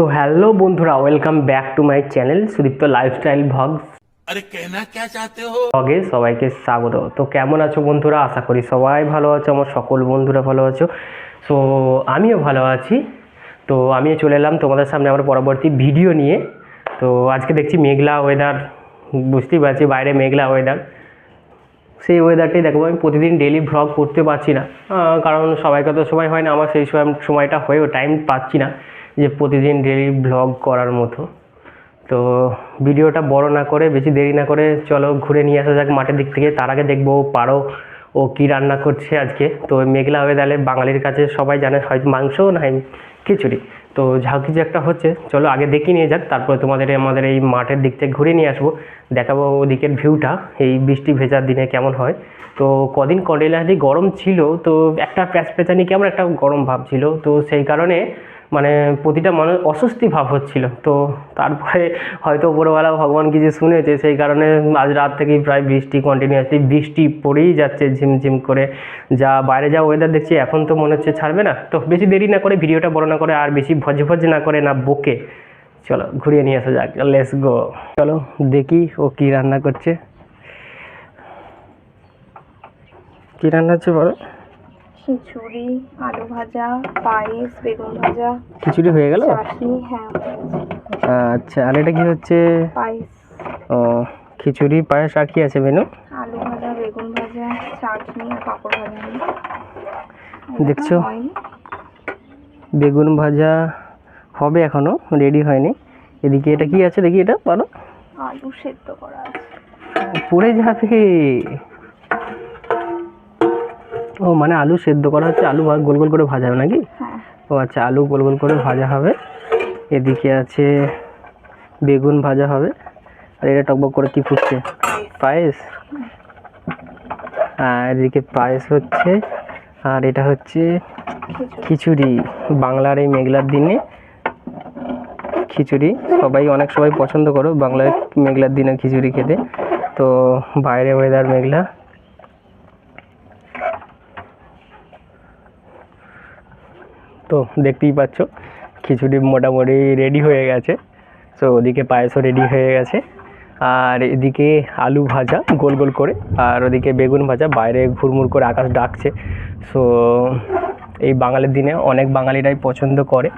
তো হ্যালো বন্ধুরা welcome back to my channel Sudipta lifestyle vlog. আরে কেনা ভগে সবাইকে স্বাগত। তো কেমন আছো বন্ধুরা? আশা করি সবাই ভালো আছো আমার সকল বন্ধুরা ভালো আছো। সো আমিও ভালো আছি। তো আমিও চলে এলাম তোমাদের সামনে আমার পরবর্তী ভিডিও নিয়ে। তো আজকে দেখছি মেঘলা ওয়েদার বুঝতেই পারছি বাইরে মেঘলা ওয়েদার সেই ওয়েদারটাই দেখো আমি প্রতিদিন ডেলি ভ্লগ করতে পারছি না। কারণ সবাইকে তো সময় হয় না আমার সেই সময় সময়টা হয়েও টাইম পাচ্ছি না। যে প্রতিদিন ডেলি ভ্লগ করার মতো। তো ভিডিওটা বড় না করে, বেশি দেরি না করে চলো ঘুরে নিয়ে আসা যাক মাঠের দিক থেকে। তার আগে দেখব পারো, ও কী রান্না করছে আজকে। তো মেঘলা ওয়েদারে বাঙালির কাছে সবাই জানে হয় মাংস না হয় খিচুড়ি। তো যা কিছু একটা হচ্ছে, চলো আগে দেখি নিয়ে যাক, তারপরে তোমাদের আমাদের এই মাঠের দিক থেকে ঘুরে নিয়ে আসব। দেখাবো ওদিকের ভিউটা এই বৃষ্টি ভেজার দিনে কেমন হয়। তো কদিন কন্টিনিউয়াসলি গরম ছিল, তো একটা প্যাচ প্যাচানি কেমন একটা গরম ভাব ছিল, তো সেই কারণে মানে প্রতিটা মানুষ অস্বস্তি ভাব হচ্ছিল। তো তারপরে হয়তো উপরওয়ালা ভগবান কিছু শুনেছে, সেই কারণে আজ রাত থেকেই প্রায় বৃষ্টি কন্টিনিউয়াসলি বৃষ্টি পড়েই যাচ্ছে ঝিমঝিম করে। যা বাইরে যা ওয়েদার দেখছি, এখন তো মনে হচ্ছে ছাড়বে না। তো বেশি দেরি না করে ভিডিওটা বড় না করে, আর বেশি ভজ ভজ না করে না বকে। চলো, ঘুরিয়ে নিয়ে আসা যাক লেস গো চলো, দেখি ও কি রান্না করছে। কি রান্না হচ্ছে বলো? খিচুড়ি আলু ভাজা পায়েস বেগুন ভাজা খিচুড়ি হয়ে গেল? চাটনি হ্যাঁ আচ্ছা আর এটা কি হচ্ছে? পায়েস। ও খিচুড়ি পায়েস আর কি আছে মেনু? আলু ভাজা বেগুন ভাজা চাটনি আর পাঁপড় ভাজা দেখছ? বেগুন ভাজা হবে এখনও রেডি হয়নি। এদিকে এটা কি আছে দেখি এটা বলো। আলু সেদ্ধ করা আছে। পড়ে যাবে। ও মানে আলু সেদ্ধ করা হচ্ছে আলু গোল গোল করে ভাজা হবে নাকি? হ্যাঁ। ও আচ্ছা আলু গোল গোল করে ভাজা হবে। এদিকে আছে বেগুন ভাজা হবে আর এটা টকবক করে কি ফুটছে? পায়েস। আর এদিকে পায়েস হচ্ছে আর এটা হচ্ছে খিচুড়ি। খিচুড়ি। বাংলার এই মেঘলার দিনে খিচুড়ি। সবাই অনেক সবাই পছন্দ করো বাংলার মেঘলার দিনে খিচুড়ি খেতে। তো বাইরে ওয়েদার মেঘলা। তো দেখতেই পাচ্ছ, খিচুড়ি মোটামুটি রেডি হয়ে গেছে। সো ওদিকে পায়েসও রেডি হয়ে গেছে। আর এদিকে আলু ভাজা গোল গোল করে, আর ওদিকে বেগুন ভাজা, বাইরে ঘুরমুর করে আকাশ ডাকছে। সো এই বাঙালির দিনে অনেক বাঙালিরাই পছন্দ করে।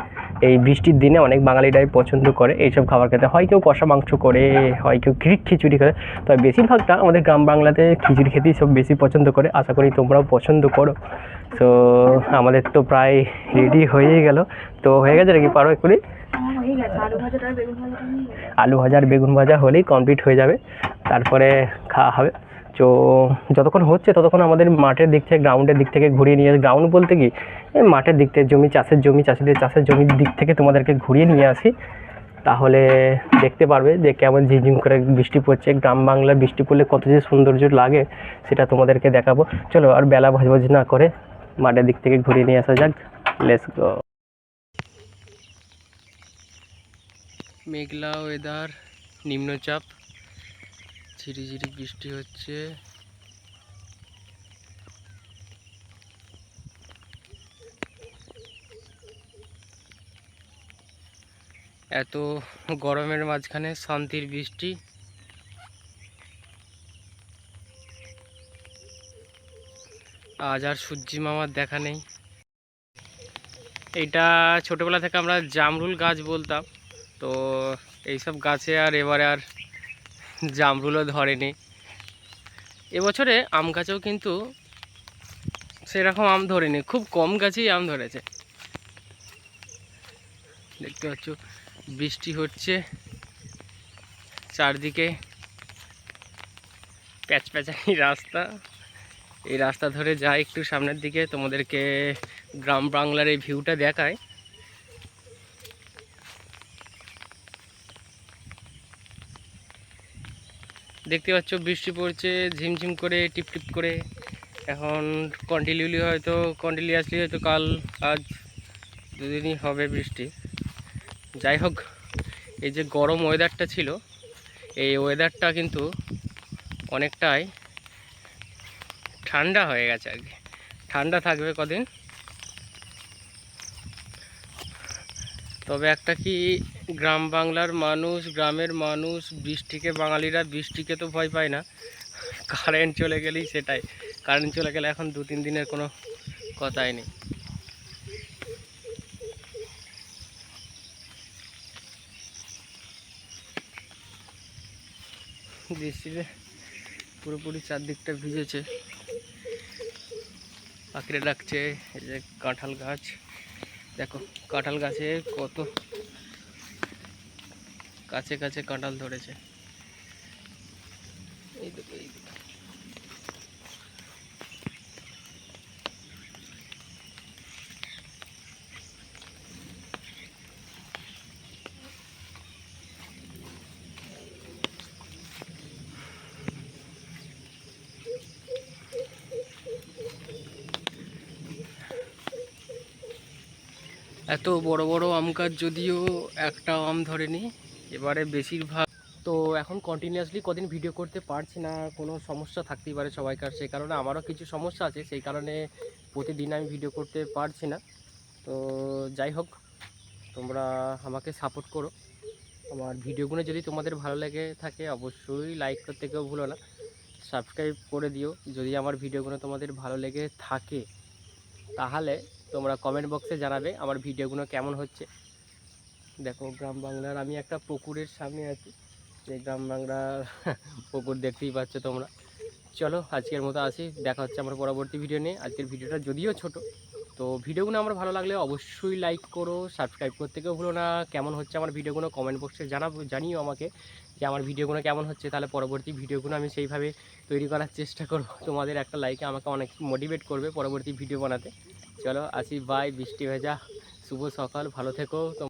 এই বৃষ্টির দিনে অনেক বাঙালিরাই পছন্দ করে এইসব খাবার খেতে। হয় কেউ কষা মাংস করে হয় কেউ গ্রিক খিচুড়ি করে। তবে বেশিরভাগটা আমাদের গ্রাম বাংলাতে খিচুড়ি খেতেই সব বেশি পছন্দ করে। আশা করি তোমরাও পছন্দ করো। তো আমাদের তো প্রায় রেডি হয়েই গেল। তো হয়ে গেছে নাকি? পারো এক্ষুনি? হয়ে হয়ে আলু ভাজা আর বেগুন ভাজা হলেই কমপ্লিট হয়ে যাবে। তারপরে খাওয়া হবে। তো যতক্ষণ হচ্ছে ততক্ষণ আমাদের মাঠের দিক থেকে গ্রাউন্ডের দিক থেকে ঘুরিয়ে নিয়ে গ্রাউন্ড বলতে কি? মাঠের দিক থেকে জমি, চাষের জমি, চাষিদের চাষের জমির দিক থেকে তোমাদেরকে ঘুরিয়ে নিয়ে আসি। তাহলে দেখতে পারবে যে কেমন ঝিমঝিম করে বৃষ্টি পড়ছে। গ্রাম বাংলার বৃষ্টি পড়লে কত যে সৌন্দর্য লাগে, সেটা তোমাদেরকে দেখাবো। চলো আর বেলা ভাজভাজ না করে মাঠের দিক থেকে ঘুরিয়ে নিয়ে আসা যাক। লেটস গো মেঘলা ওয়েদার নিম্নচাপ। ঝিরিঝিরি বৃষ্টি হচ্ছে। এত গরমের মাঝখানে শান্তির বৃষ্টি। আজ আর সূর্যি মামার দেখা নেই। এইটা ছোটোবেলা থেকে আমরা জামরুল গাছ বলতাম। তো এইসব গাছে আর এবারে আর জামরুলও ধরেনি। এবছরে আম গাছেও কিন্তু সেরকম আম ধরেনি, খুব কম গাছেই আম ধরেছে। দেখতে পাচ্ছ, বৃষ্টি হচ্ছে, চারদিকে প্যাচ প্যাচানি রাস্তা। এই রাস্তা ধরে যাই একটু সামনের দিকে, তোমাদেরকে গ্রাম বাংলার এই ভিউটা দেখায়। দেখতে পাচ্ছ, বৃষ্টি পড়ছে, ঝিমঝিম করে টিপ টিপ করে। এখন কন্টিনিউলি হয়তো কন্টিনিউয়াসলি হয়তো কাল, আজ দুদিনই হবে বৃষ্টি। যাই হোক, এই যে গরম ওয়েদারটা ছিল, এই ওয়েদারটা কিন্তু অনেকটাই ঠান্ডা হয়ে গেছে আর কি। ঠান্ডা থাকবে কদিন। তবে একটা কি গ্রাম বাংলার মানুষ, গ্রামের মানুষ, বৃষ্টিকে বাঙালিরা, বৃষ্টিকে তো ভয় পায় না। কারেন্ট চলে গেলেই সেটাই। কারেন্ট চলে গেলে এখন দু তিন দিনের কোনো কথাই নেই। বৃষ্টিতে পুরোপুরি চারদিকটা ভিজেছে। পাখিরা ডাকছে এই যে কাঁঠাল গাছ। দেখো, কাঁঠাল গাছে কত কাছে কাছে কাঁঠাল ধরেছে এই দেখো এই দেখো। এত বড় বড় আম গাছ যদিও একটা আম ধরেনি এবারে বেশিরভাগ তো এখন কন্টিনিউয়াসলি কদিন ভিডিও করতে পারছি না, কোনো সমস্যা থাকতেই পারে সবাইকার। সেই কারণে আমারও কিছু সমস্যা আছে, সেই কারণে প্রতিদিন আমি ভিডিও করতে পারছি না। তো যাই হোক, তোমরা আমাকে সাপোর্ট করো। আমার ভিডিওগুলো যদি তোমাদের ভালো লেগে থাকে, অবশ্যই লাইক করতে কেউ ভুলো না। সাবস্ক্রাইব করে দিও। যদি আমার ভিডিওগুলো তোমাদের ভালো লেগে থাকে, তাহলে তোমরা কমেন্ট বক্সে জানাবে আমার ভিডিওগুলো কেমন হচ্ছে। দেখো, গ্রাম বাংলার আমি একটা পুকুরের সামনে আছি। যে গ্রাম বাংলার পুকুর দেখতেই পাচ্ছ তোমরা। চলো, আজকের মতো আসি। দেখা হচ্ছে আমার পরবর্তী ভিডিও নিয়ে। আজকের ভিডিওটা যদিও ছোট, তো ভিডিওগুলো আমার ভালো লাগলে অবশ্যই লাইক করো সাবস্ক্রাইব করতে কেউ ভুলো না। কেমন হচ্ছে আমার ভিডিওগুলো কমেন্ট বক্সে জানাব, জানিও আমাকে যে আমার ভিডিওগুলো কেমন হচ্ছে। তাহলে পরবর্তী ভিডিওগুলো আমি সেইভাবে তৈরি করার চেষ্টা করব। তোমাদের একটা লাইকে আমাকে অনেক মোটিভেট করবে পরবর্তী ভিডিও বানাতে। চলো, আসি। বাই বৃষ্টি ভেজা। শুভ সকাল। ভালো থেকো।